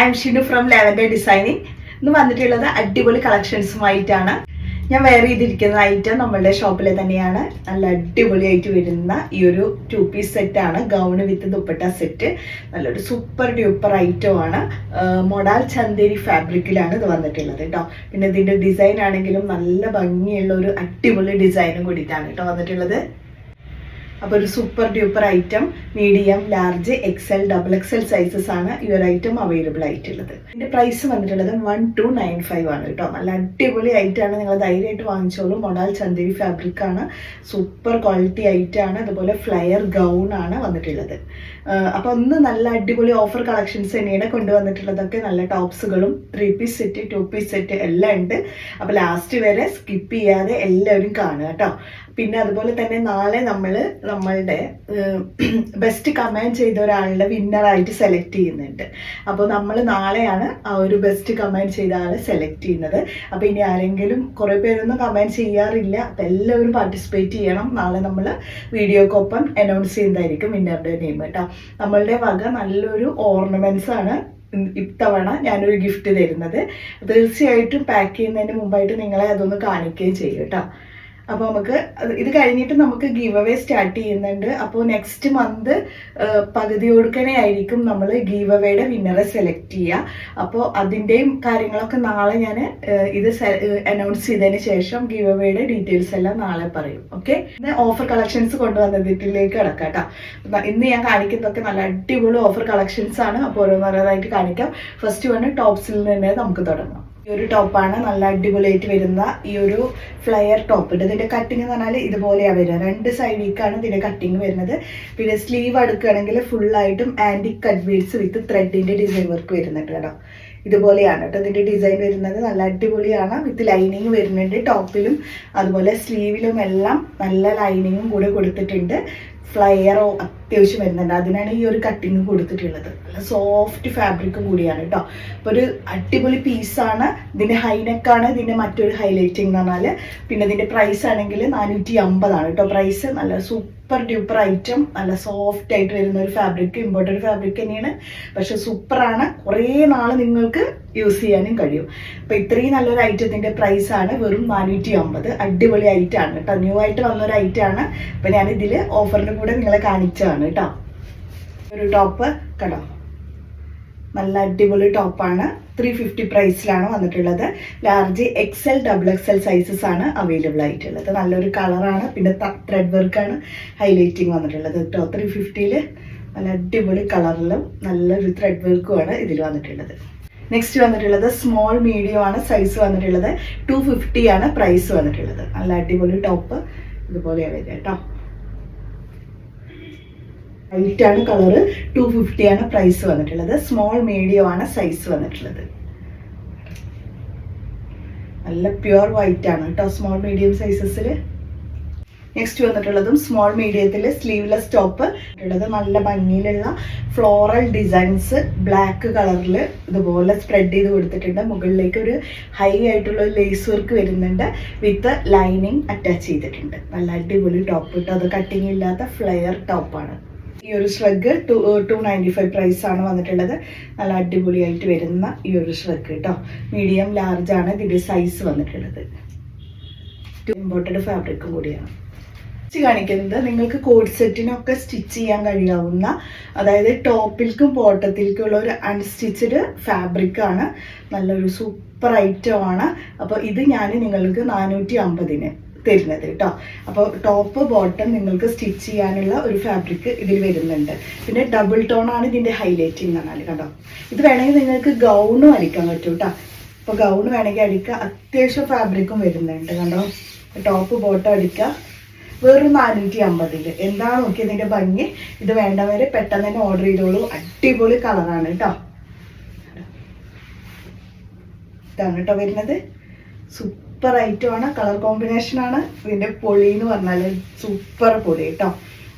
I am Shinu from Lavender designing ഇന്ന് വന്നിട്ടുള്ളത് അടിപൊളി കളക്ഷൻസുമായിട്ടാണ്. ഞാൻ വെയർ ചെയ്തിരിക്കുന്ന ഐറ്റം നമ്മളുടെ ഷോപ്പിലെ തന്നെയാണ്. നല്ല അടിപൊളിയായിട്ട് വരുന്ന ഈ ഒരു ടു പീസ് സെറ്റ് ആണ്. ഗൗണ് വിത്ത് ദുപ്പട്ട സെറ്റ് നല്ലൊരു സൂപ്പർ ഡ്യൂപ്പർ ഐറ്റം ആണ്. മൊഡാൽ ചന്ദേരി ഫാബ്രിക്കിലാണ് ഇത് വന്നിട്ടുള്ളത് കേട്ടോ പിന്നെ ഇതിന്റെ ഡിസൈൻ ആണെങ്കിലും നല്ല ഭംഗിയുള്ള ഒരു അടിപൊളി ഡിസൈനും കൂടിയിട്ടാണ് കേട്ടോ വന്നിട്ടുള്ളത്. അപ്പോൾ ഒരു super duper item medium large XL double XL sizes ആണ് ഈ ഒരു ഐറ്റം അവൈലബിൾ ആയിട്ടുള്ളത്. ഇതിന്റെ പ്രൈസ് വന്നിട്ടുള്ളത് വൺ ടു നയൻ ഫൈവ് ആണ് കേട്ടോ. നല്ല അടിപൊളി ഐറ്റം ആണ്. നിങ്ങൾ ധൈര്യമായിട്ട് വാങ്ങിച്ചോളൂ. മൊണാൽ ചന്ദേരി ഫാബ്രിക് ആണ്. സൂപ്പർ ക്വാളിറ്റി ഐറ്റം ആണ്. അതുപോലെ ഫ്ലയർ ഗൗൺ ആണ് വന്നിട്ടുള്ളത്. അപ്പോൾ ഒന്ന് നല്ല അടിപൊളി ഓഫർ കളക്ഷൻസ് തന്നെയാണ് കൊണ്ടുവന്നിട്ടുള്ളതൊക്കെ. നല്ല ടോപ്സുകളും three piece set two piece set എല്ലാം ഉണ്ട്. അപ്പോൾ ലാസ്റ്റ് വരെ സ്കിപ്പ് ചെയ്യാതെ എല്ലാവരും കാണുക കേട്ടോ. പിന്നെ അതുപോലെ തന്നെ നാളെ നമ്മൾ നമ്മളുടെ ബെസ്റ്റ് കമാൻഡ് ചെയ്ത ഒരാളുടെ വിന്നറായിട്ട് സെലക്ട് ചെയ്യുന്നുണ്ട്. അപ്പോൾ നമ്മൾ നാളെയാണ് ആ ഒരു ബെസ്റ്റ് കമാൻഡ് ചെയ്ത ആളെ സെലക്ട് ചെയ്യുന്നത്. അപ്പോൾ ഇനി ആരെങ്കിലും കുറേ പേരൊന്നും കമാൻഡ് ചെയ്യാറില്ല. അപ്പം എല്ലാവരും പാർട്ടിസിപ്പേറ്റ് ചെയ്യണം. നാളെ നമ്മൾ വീഡിയോക്കൊപ്പം അനൗൺസ് ചെയ്യുന്നതായിരിക്കും വിന്നറുടെ നെയിം കേട്ടോ നമ്മളുടെ വക നല്ലൊരു ഓർണമെന്റ്സ് ആണ് ഇത്തവണ ഞാനൊരു ഗിഫ്റ്റ് തരുന്നത്. തീർച്ചയായിട്ടും പാക്ക് ചെയ്യുന്നതിന് മുമ്പായിട്ട് നിങ്ങളെ അതൊന്ന് കാണിക്കുകയും ചെയ്യും കേട്ടോ അപ്പോൾ നമുക്ക് ഇത് കഴിഞ്ഞിട്ട് നമുക്ക് ഗീവ് അവേ സ്റ്റാർട്ട് ചെയ്യുന്നുണ്ട് അപ്പോൾ നെക്സ്റ്റ് മന്ത് പകുതി കൊടുക്കണേ ആയിരിക്കും നമ്മൾ ഗീവ് അവേയുടെ വിന്നറെ സെലക്ട് ചെയ്യുക. അപ്പോൾ അതിന്റെയും കാര്യങ്ങളൊക്കെ നാളെ ഞാൻ ഇത് അനൗൺസ് ചെയ്തതിന് ശേഷം ഗീവ് അവേയുടെ ഡീറ്റെയിൽസ് എല്ലാം നാളെ പറയും. ഓക്കെ ഓഫർ കളക്ഷൻസ് കൊണ്ടുവന്നതിലേക്ക് കിടക്കാം കേട്ടോ ഇന്ന് ഞാൻ കാണിക്കുന്നതൊക്കെ നല്ല അടിപൊളി ഓഫർ കളക്ഷൻസ് ആണ്. അപ്പോൾ ഓരോന്നോരോന്നായിട്ട് കാണിക്കാം. ഫസ്റ്റ് വണ് ടോപ്സിൽ നിന്ന് നമുക്ക് തുടങ്ങാം. ഈ ഒരു ടോപ്പാണ് നല്ല അടിപൊളിയായിട്ട് വരുന്ന ഈ ഒരു ഫ്ലയർ ടോപ്പ് ഇതിന്റെ കട്ടിങ് എന്ന് പറഞ്ഞാൽ ഇതുപോലെയാണ് വരിക. രണ്ട് സൈഡിലേക്കാണ് ഇതിന്റെ കട്ടിങ് വരുന്നത്. പിന്നെ സ്ലീവ് അടുക്കുകയാണെങ്കിൽ ഫുള്ളായിട്ടും ആന്റി കട്ട് ബീഡ്സ് വിത്ത് ത്രെഡിന്റെ ഡിസൈൻ വർക്ക് വരുന്നുണ്ട് കേട്ടോ. ഇതുപോലെയാണ് കേട്ടോ ഇതിന്റെ ഡിസൈൻ വരുന്നത്. നല്ല അടിപൊളിയാണ്. വിത്ത് ലൈനിങ് വരുന്നുണ്ട്. ടോപ്പിലും അതുപോലെ സ്ലീവിലും എല്ലാം നല്ല ലൈനിങ്ങും കൂടെ കൊടുത്തിട്ടുണ്ട്. ഫ്ലയറോ അത്യാവശ്യം വരുന്നുണ്ട്. അതിനാണ് ഈ ഒരു കട്ടിങ് കൊടുത്തിട്ടുള്ളത്. നല്ല സോഫ്റ്റ് ഫാബ്രിക്കും കൂടിയാണ് കേട്ടോ അപ്പോൾ ഒരു അടിപൊളി പീസാണ് ഇതിന്റെ ഹൈനെക്കാണ് ഇതിന്റെ മറ്റൊരു ഹൈലൈറ്റിംഗ് എന്ന് പറഞ്ഞാൽ പിന്നെ ഇതിന്റെ പ്രൈസ് ആണെങ്കിൽ നാനൂറ്റി അമ്പതാണ് കേട്ടോ പ്രൈസ് നല്ല സൂപ്പർ ഡ്യൂപ്പർ ഐറ്റം നല്ല സോഫ്റ്റ് ആയിട്ട് വരുന്ന ഒരു ഫാബ്രിക് ഇമ്പോർട്ടന്റ് ഫാബ്രിക് തന്നെയാണ്. പക്ഷെ സൂപ്പറാണ് കുറേ നാൾ നിങ്ങൾക്ക് യൂസ് ചെയ്യാനും കഴിയും. അപ്പോൾ ഇത്രയും നല്ലൊരു ഐറ്റത്തിന്റെ പ്രൈസാണ് വെറും നാനൂറ്റി അമ്പത് അടിപൊളി ഐറ്റം ആണ് കേട്ടോ. ന്യൂ ആയിട്ട് വന്നൊരു ഐറ്റം ആണ്. അപ്പോൾ ഞാൻ ഇതിൽ ഓഫറിന്റെ കൂടെ നിങ്ങളെ കാണിച്ചതാണ് കേട്ടോ. ഒരു ടോപ്പ് കേട്ടോ നല്ല അടിപൊളി ടോപ്പാണ് ത്രീ ഫിഫ്റ്റി പ്രൈസിലാണ് വന്നിട്ടുള്ളത്. Large X L double X L sizes ആണ് അവൈലബിൾ ആയിട്ടുള്ളത്. നല്ലൊരു കളറാണ് പിന്നെ ത്രെഡ് വർക്കാണ് ഹൈലൈറ്റിങ് വന്നിട്ടുള്ളത് കേട്ടോ ത്രീ ഫിഫ്റ്റിയിൽ നല്ല അടിപൊളി കളറിലും നല്ലൊരു ത്രെഡ് വർക്കുമാണ് ഇതിൽ വന്നിട്ടുള്ളത്. നെക്സ്റ്റ് വന്നിട്ടുള്ളത് സ്മോൾ മീഡിയം ആണ് സൈസ് വന്നിട്ടുള്ളത്. ടു ഫിഫ്റ്റി ആണ് പ്രൈസ് വന്നിട്ടുള്ളത്. നല്ല അടിപൊളി ടോപ്പ് ഇതുപോലെയാണ് വരിക കേട്ടോ വൈറ്റ് ആണ് കളറ് ടു ഫിഫ്റ്റി ആണ് പ്രൈസ് വന്നിട്ടുള്ളത്. സ്മോൾ മീഡിയം ആണ് സൈസ് വന്നിട്ടുള്ളത്. നല്ല പ്യുവർ വൈറ്റ് ആണ് കേട്ടോ സ്മോൾ മീഡിയം സൈസസിൽ നെക്സ്റ്റ് വന്നിട്ടുള്ളതും സ്മോൾ മീഡിയത്തിൽ സ്ലീവ്ലെസ് ടോപ്പ് ഉള്ളത് നല്ല ഭംഗിയിലുള്ള ഫ്ലോറൽ ഡിസൈൻസ് ബ്ലാക്ക് കളറിൽ ഇതുപോലെ സ്പ്രെഡ് ചെയ്ത് കൊടുത്തിട്ടുണ്ട്. മുകളിലേക്ക് ഒരു ഹൈ ആയിട്ടുള്ള ലേസ് വർക്ക് വരുന്നുണ്ട്. വിത്ത് ലൈനിങ് അറ്റാച്ച് ചെയ്തിട്ടുണ്ട്. നല്ല അടിപൊളി ടോപ്പ് കേട്ടോ അത് കട്ടിങ് ഇല്ലാത്ത ഫ്ലെയർ ടോപ്പാണ് ഈ ഒരു shrug two two ninety five price ആണ് വന്നിട്ടുള്ളത്. നല്ല അടിപൊളിയായിട്ട് വരുന്ന ഈ ഒരു ഷ്രഗ് കേട്ടോ മീഡിയം ലാർജ് ആണ് ഇതിന്റെ സൈസ് വന്നിട്ടുള്ളത്. ഇമ്പോർട്ടഡ് ഫാബ്രിക്കും കൂടിയാണ്. സ്റ്റിച്ച് കാണിക്കുന്നത് നിങ്ങൾക്ക് കോഡ് സെറ്റിനൊക്കെ സ്റ്റിച്ച് ചെയ്യാൻ കഴിയാവുന്ന അതായത് ടോപ്പിൽക്കും ബോട്ടത്തിൽക്കും ഉള്ള ഒരു അൺസ്റ്റിച്ചഡ് ഫാബ്രിക് ആണ്. നല്ലൊരു സൂപ്പർ ഐറ്റം ആണ്. അപ്പോൾ ഇത് ഞാൻ നിങ്ങൾക്ക് നാനൂറ്റി അമ്പതിന് തരുന്നത് കേട്ടോ. അപ്പോൾ ടോപ്പ് ബോട്ടം നിങ്ങൾക്ക് സ്റ്റിച്ച് ചെയ്യാനുള്ള ഒരു ഫാബ്രിക് ഇതിൽ വരുന്നുണ്ട്. പിന്നെ ഡബിൾ ടോൺ ആണ് ഇതിന്റെ ഹൈലൈറ്റിംഗ് എന്ന് പറഞ്ഞാൽ കേട്ടോ ഇത് വേണമെങ്കിൽ നിങ്ങൾക്ക് ഗൗണും അടിക്കാൻ പറ്റും കേട്ടോ. അപ്പോൾ ഗൗൺ വേണമെങ്കിൽ അടിക്കുക. അത്യാവശ്യം ഫാബ്രിക്കും വരുന്നുണ്ട് കണ്ടോ? ടോപ്പ് ബോട്ടം അടിക്കുക. വെറും നാനൂറ്റി അമ്പതിൽ എന്താണ് നോക്കി ഇതിന്റെ ഭംഗി? ഇത് വേണ്ടവരെ പെട്ടെന്ന് തന്നെ ഓർഡർ ചെയ്തോളൂ. അടിപൊളി കളറാണ് കേട്ടോ. ഇതാണ് കേട്ടോ വരുന്നത്. സൂപ്പർ ഐറ്റം ആണ്. കളർ കോമ്പിനേഷൻ ആണ്. ഇതിന്റെ പൊളി എന്ന് പറഞ്ഞാൽ സൂപ്പർ പൊളി കേട്ടോ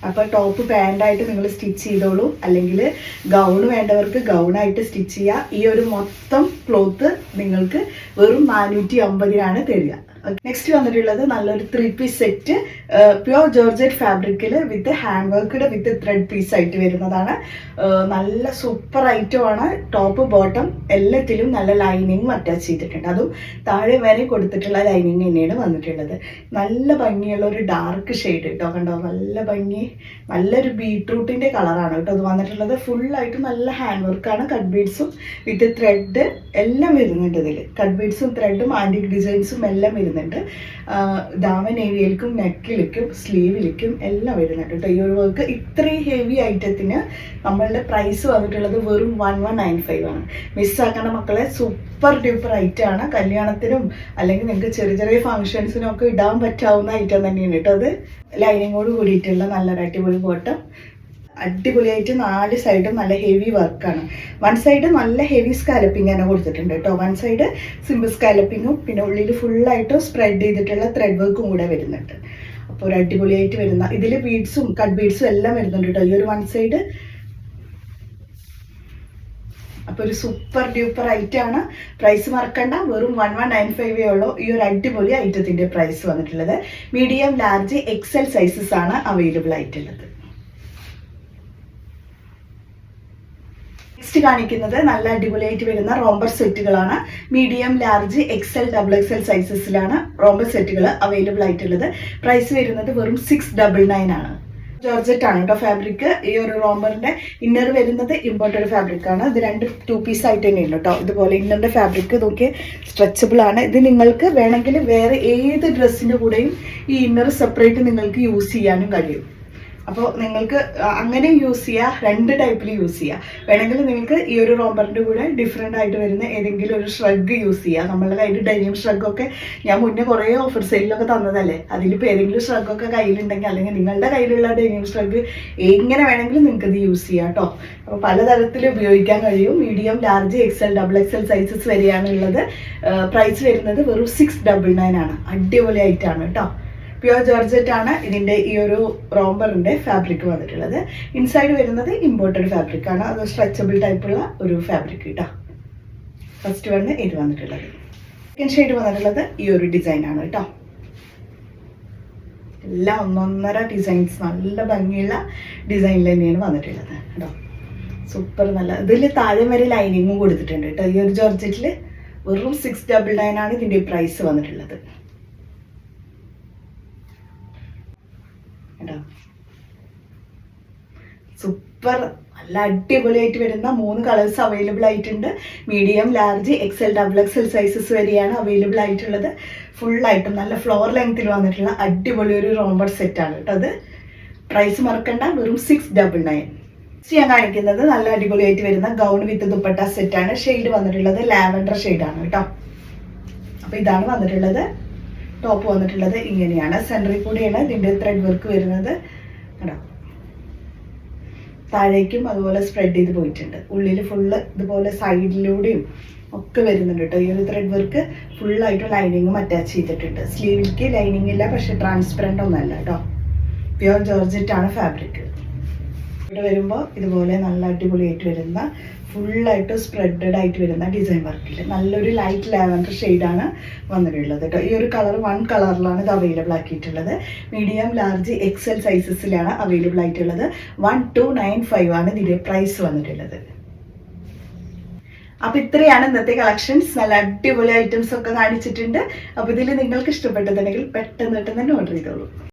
അപ്പോൾ ടോപ്പ് പാന്റായിട്ട് നിങ്ങൾ സ്റ്റിച്ച് ചെയ്തോളൂ. അല്ലെങ്കിൽ ഗൗൺ വേണ്ടവർക്ക് ഗൗണായിട്ട് സ്റ്റിച്ച് ചെയ്യുക ഈ ഒരു മൊത്തം ക്ലോത്ത് നിങ്ങൾക്ക് വെറും നാനൂറ്റി അമ്പതിനാണ് തരിക. നെക്സ്റ്റ് വന്നിട്ടുള്ളത് നല്ലൊരു three piece set pure georgette ഫാബ്രിക്കിൽ with hand worked with thread piece ആയിട്ട് വരുന്നതാണ്. നല്ല സൂപ്പർ ഐറ്റം ആണ്. ടോപ്പ് ബോട്ടം എല്ലാത്തിലും നല്ല ലൈനിങ്ങും അറ്റാച്ച് ചെയ്തിട്ടുണ്ട്. അതും താഴെ വരെ കൊടുത്തിട്ടുള്ള ലൈനിങ് തന്നെയാണ് വന്നിട്ടുള്ളത്. നല്ല ഭംഗിയുള്ള ഒരു ഡാർക്ക് ഷെയ്ഡ് കേട്ടോ കണ്ടോ? നല്ല ഭംഗി നല്ലൊരു ബീട്രൂട്ടിന്റെ കളറാണ് കേട്ടോ അത് വന്നിട്ടുള്ളത്. ഫുള്ളായിട്ട് നല്ല ഹാൻഡ് വർക്കാണ് കട്ട് ബീഡ്സും വിത്ത് ത്രെഡ് എല്ലാം വരുന്നുണ്ട് ഇതിൽ കട്ട് ബീഡ്സും ത്രെഡും ആന്റിക് ഡിസൈൻസും എല്ലാം വരുന്നുണ്ട്. ദാമൻ ഏരിയയിലേക്കും നെക്കിലേക്കും സ്ലീവിലേക്കും എല്ലാം വരുന്നുണ്ട് കേട്ടോ. ഈ ഒരു വർക്ക് ഇത്രയും ഹെവി ഐറ്റത്തിന് നമ്മളുടെ പ്രൈസ് വന്നിട്ടുള്ളത് വെറും വൺ വൺ നയൻ ഫൈവ് ആണ്. മിസ്സാക്കേണ്ട മക്കളെ സൂപ്പർ ഡ്യൂപ്പർ ഐറ്റം ആണ്. കല്യാണത്തിനും അല്ലെങ്കിൽ നിങ്ങൾക്ക് ചെറിയ ചെറിയ ഫങ്ഷൻസിനും ഒക്കെ ഇടാൻ പറ്റാവുന്ന ഐറ്റം തന്നെയാണ് കേട്ടോ അത്. ലൈനിങ്ങോട് കൂടിയിട്ടുള്ള നല്ലൊരു അടിപൊളി ബോട്ടം അടിപൊളിയായിട്ട് നാല് സൈഡും നല്ല ഹെവി വർക്കാണ് വൺ സൈഡ് നല്ല ഹെവി സ്കാലപ്പിംഗ് തന്നെ കൊടുത്തിട്ടുണ്ട് കേട്ടോ വൺ സൈഡ് സിമ്പിൾ സ്കാലപ്പിങ്ങും പിന്നെ ഉള്ളിൽ ഫുള്ളായിട്ട് സ്പ്രെഡ് ചെയ്തിട്ടുള്ള ത്രെഡ് വർക്കും കൂടെ വരുന്നുണ്ട്. അപ്പോൾ ഒരു അടിപൊളിയായിട്ട് വരുന്ന ഇതിൽ ബീഡ്സും കട്ട് ബീഡ്സും എല്ലാം വരുന്നുണ്ട് കേട്ടോ ഈ ഒരു വൺ സൈഡ് അപ്പോൾ ഒരു സൂപ്പർ ഡ്യൂപ്പർ ഐറ്റം ആണ്. പ്രൈസ് മറക്കണ്ട. വെറും വൺ വൺ നയൻ ഫൈവേ ഉള്ളൂ. ഈ ഒരു അടിപൊളി ഐറ്റത്തിന്റെ പ്രൈസ് വന്നിട്ടുള്ളത്. മീഡിയം ലാർജ് എക്സൽ സൈസസ് ആണ് അവൈലബിൾ ആയിട്ടുള്ളത്. നെക്സ്റ്റ് കാണിക്കുന്നത് നല്ല അടിപൊളിയായിട്ട് വരുന്ന romper സെറ്റുകളാണ് medium large XL double XL സൈസസിലാണ് romper സെറ്റുകൾ അവൈലബിൾ ആയിട്ടുള്ളത്. പ്രൈസ് വരുന്നത് വെറും സിക്സ് ഡബിൾ നയൻ ആണ്. ജോർജറ്റ് ആണ് കേട്ടോ ഫാബ്രിക് ഈ ഒരു റോംബറിന്റെ ഇന്നർ വരുന്നത് ഇമ്പോർട്ടഡ് ഫാബ്രിക് ആണ്. ഇത് രണ്ട് ടു പീസ് ആയിട്ട് തന്നെ ഉണ്ട് കേട്ടോ ഇതുപോലെ ഇന്നറിന്റെ ഫാബ്രിക് നോക്കി സ്ട്രെച്ചബിൾ ആണ്. ഇത് നിങ്ങൾക്ക് വേണമെങ്കിൽ വേറെ ഏത് ഡ്രസ്സിന്റെ കൂടെയും ഈ ഇന്നർ സെപ്പറേറ്റ് നിങ്ങൾക്ക് യൂസ് ചെയ്യാനും കഴിയും. അപ്പോൾ നിങ്ങൾക്ക് അങ്ങനെ യൂസ് ചെയ്യുക രണ്ട് ടൈപ്പിൽ യൂസ് ചെയ്യുക വേണമെങ്കിൽ നിങ്ങൾക്ക് ഈ ഒരു റോംബറിന്റെ കൂടെ ഡിഫറെന്റ് ആയിട്ട് വരുന്ന ഏതെങ്കിലും ഒരു ഷ്രഗ് യൂസ് ചെയ്യുക നമ്മളുടെ കയ്യിൽ ഡെനിയം ഷ്രഗൊക്കെ ഞാൻ മുന്നേ കുറേ ഓഫർ സെയിലൊക്കെ തന്നതല്ലേ? അതിലിപ്പോൾ ഏതെങ്കിലും ഷ്രഗൊക്കെ കയ്യിലുണ്ടെങ്കിൽ അല്ലെങ്കിൽ നിങ്ങളുടെ കയ്യിലുള്ള ഡെനിയം ഷ്രഗ് എങ്ങനെ വേണമെങ്കിലും നിങ്ങൾക്ക് ഇത് യൂസ് ചെയ്യാം കേട്ടോ അപ്പോൾ പലതരത്തിൽ ഉപയോഗിക്കാൻ കഴിയും. Medium large XL double XL sizes വരെയാണുള്ളത് price വരുന്നത് വെറും സിക്സ് ഡബിൾ നയൻ ആണ്. അടിപൊളി ആയിട്ടാണ് കേട്ടോ പ്യുവർ ജോർജറ്റ് ആണ് ഇതിന്റെ ഈ ഒരു റോംബറിന്റെ ഫാബ്രിക് വന്നിട്ടുള്ളത്. ഇൻസൈഡ് വരുന്നത് ഇമ്പോർട്ടഡ് ഫാബ്രിക് ആണ്. അത് സ്ട്രെച്ചബിൾ ടൈപ്പുള്ള ഒരു ഫാബ്രിക് കേട്ടോ ഫസ്റ്റ് വണ് ഇത് വന്നിട്ടുള്ളത്. സെക്കൻഡ് ഷെയ്ഡ് വന്നിട്ടുള്ളത് ഈ ഒരു ഡിസൈൻ ആണ് കേട്ടോ. എല്ലാം ഒന്നൊന്നര ഡിസൈൻസ് നല്ല ഭംഗിയുള്ള ഡിസൈനിൽ തന്നെയാണ് വന്നിട്ടുള്ളത് കേട്ടോ. സൂപ്പർ നല്ല ഇതിൽ താഴെ വരെ ലൈനിങ്ങും കൊടുത്തിട്ടുണ്ട് കേട്ടോ. ഈ ഒരു ജോർജറ്റിൽ വെറും സിക്സ് ഡബിൾ നയൻ ആണ് ഇതിന്റെ പ്രൈസ് വന്നിട്ടുള്ളത് കേട്ടോ സൂപ്പർ. നല്ല അടിപൊളിയായിട്ട് വരുന്ന മൂന്ന് കളേഴ്സ് അവൈലബിൾ ആയിട്ടുണ്ട്. Medium large XL double XL sizes വരെയാണ് അവൈലബിൾ ആയിട്ടുള്ളത്. ഫുള്ളായിട്ടും നല്ല ഫ്ലോർ ലെങ്ത്തിൽ വന്നിട്ടുള്ള അടിപൊളി ഒരു റോംബർ സെറ്റാണ് കേട്ടോ അത്. പ്രൈസ് മറക്കണ്ട വെറും സിക്സ് ഡബിൾ നയൻ ഞാൻ കാണിക്കുന്നത് നല്ല അടിപൊളിയായിട്ട് വരുന്ന ഗൗൺ വിത്ത് ദുപ്പട്ട സെറ്റാണ് ഷെയ്ഡ് വന്നിട്ടുള്ളത് ലാവൻഡർ ഷെയ്ഡാണ് കേട്ടോ. അപ്പോൾ ഇതാണ് വന്നിട്ടുള്ളത്. ടോപ്പ് വന്നിട്ടുള്ളത് ഇങ്ങനെയാണ്. സെൻട്രിൽ കൂടിയാണ് ഇതിന്റെ ത്രെഡ് വർക്ക് വരുന്നത്. കേട്ടോ താഴേക്കും അതുപോലെ സ്പ്രെഡ് ചെയ്ത് പോയിട്ടുണ്ട്. ഉള്ളിൽ ഫുള്ള് ഇതുപോലെ സൈഡിലൂടെയും ഒക്കെ വരുന്നുണ്ട് കേട്ടോ ഈ ഒരു ത്രെഡ് വർക്ക് ഫുള്ളായിട്ട് ലൈനിങ്ങും അറ്റാച്ച് ചെയ്തിട്ടുണ്ട്. സ്ലീവിലേക്ക് ലൈനിങ് ഇല്ല പക്ഷെ ട്രാൻസ്പെറന്റ് ഒന്നല്ല കേട്ടോ പ്യുവർ ജോർജറ്റ് ആണ് ഫാബ്രിക് ഇവിടെ വരുമ്പോൾ ഇതുപോലെ നല്ല അടിപൊളിയായിട്ട് വരുന്ന ഫുള്ളായിട്ട് സ്പ്രെഡഡ് ആയിട്ട് വരുന്ന ഡിസൈൻ വർക്കിൽ നല്ലൊരു ലൈറ്റ് ലാവൻഡർ ഷെയ്ഡാണ് വന്നിട്ടുള്ളത് കേട്ടോ ഈ ഒരു കളർ വൺ കളറിലാണ് ഇത് അവൈലബിൾ ആക്കിയിട്ടുള്ളത്. മീഡിയം ലാർജ് എക്സൽ സൈസസിലാണ് അവൈലബിൾ ആയിട്ടുള്ളത്. വൺ ടു നയൻ ഫൈവ് ആണ് ഇതിന്റെ പ്രൈസ് വന്നിട്ടുള്ളത്. അപ്പൊ ഇത്രയാണ് ഇന്നത്തെ കളക്ഷൻസ് നല്ല അടിപൊളി ഐറ്റംസ് ഒക്കെ കാണിച്ചിട്ടുണ്ട്. അപ്പൊ ഇതിൽ നിങ്ങൾക്ക് ഇഷ്ടപ്പെട്ടതുണ്ടെങ്കിൽ പെട്ടെന്ന് പെട്ടെന്ന് തന്നെ ഓർഡർ ചെയ്തോളൂ.